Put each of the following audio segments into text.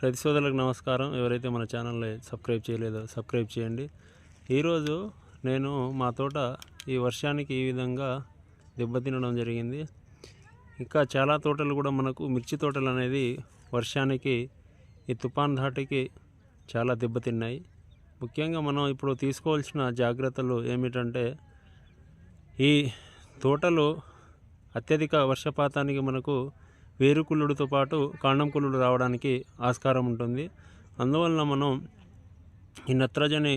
రైతు సోదరులకు నమస్కారం. ఎవరైతే మన ఛానల్ని సబ్స్క్రైబ్ చేయలేదో సబ్స్క్రైబ్ చేయండి. ఈరోజు నేను మా తోట ఈ వర్షానికి ఈ విధంగా దెబ్బతినడం జరిగింది. ఇంకా చాలా తోటలు కూడా మనకు మిర్చి తోటలు అనేది వర్షానికి ఈ తుఫాన్ ధాటికి చాలా దెబ్బతిన్నాయి. ముఖ్యంగా మనం ఇప్పుడు తీసుకోవాల్సిన జాగ్రత్తలు ఏమిటంటే ఈ తోటలు అత్యధిక వర్షపాతానికి మనకు వేరు కుళ్ళుడితో పాటు కాండం కుళ్ళుడు రావడానికి ఆస్కారం ఉంటుంది. అందువలన మనం ఈ నత్రజని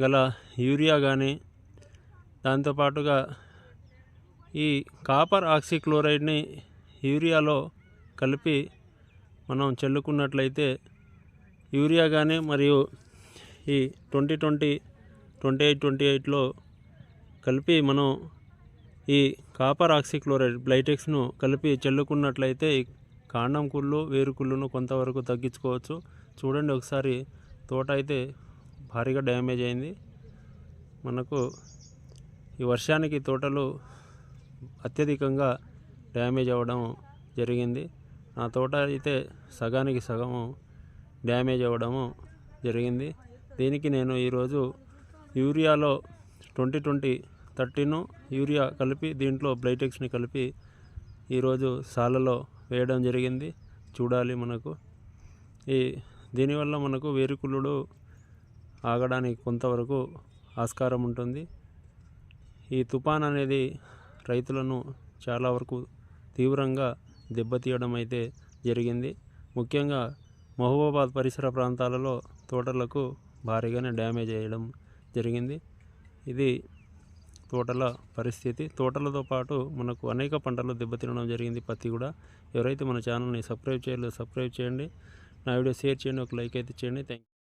గల యూరియా కానీ దాంతోపాటుగా ఈ కాపర్ ఆక్సిక్లోరైడ్ని యూరియాలో కలిపి మనం చల్లుకున్నట్లయితే యూరియా కానీ మరియు ఈ twenty twenty twenty eight twenty ఎయిట్లో కలిపి మనం ఈ కాపర్ ఆక్సిక్లోరైడ్ బ్లైటెక్స్ను కలిపి చల్లుకున్నట్లయితే ఈ కాండం కుళ్ళు వేరుకుళ్ళును కొంతవరకు తగ్గించుకోవచ్చు. చూడండి ఒకసారి తోట అయితే భారీగా డ్యామేజ్ అయింది. మనకు ఈ వర్షానికి తోటలు అత్యధికంగా డ్యామేజ్ అవ్వడం జరిగింది. నా తోట అయితే సగానికి సగము డ్యామేజ్ అవ్వడము జరిగింది. దీనికి నేను ఈరోజు యూరియాలో ట్వంటీ ట్వంటీ థర్టీను యూరియా కలిపి దీంట్లో బ్లైటెక్స్ని కలిపి ఈరోజు సాలలో వేయడం జరిగింది. చూడాలి మనకు. ఈ దీనివల్ల మనకు వేరుకులుడు ఆగడానికి కొంతవరకు ఆస్కారం ఉంటుంది. ఈ తుఫాన్ అనేది రైతులను చాలా వరకు తీవ్రంగా దెబ్బతీయడం అయితే జరిగింది. ముఖ్యంగా మహబూబాబాద్ పరిసర ప్రాంతాలలో తోటలకు భారీగానే డ్యామేజ్ చేయడం జరిగింది. ఇది తోటల పరిస్థితి. తోటలతో పాటు మనకు అనేక పంటలు దెబ్బతినడం జరిగింది. పత్తి కూడా. ఎవరైతే మన ఛానల్ని సబ్స్క్రైబ్ చేయలేదు సబ్స్క్రైబ్ చేయండి. నా వీడియో షేర్ చేయండి. ఒక లైక్ అయితే చేయండి. థ్యాంక్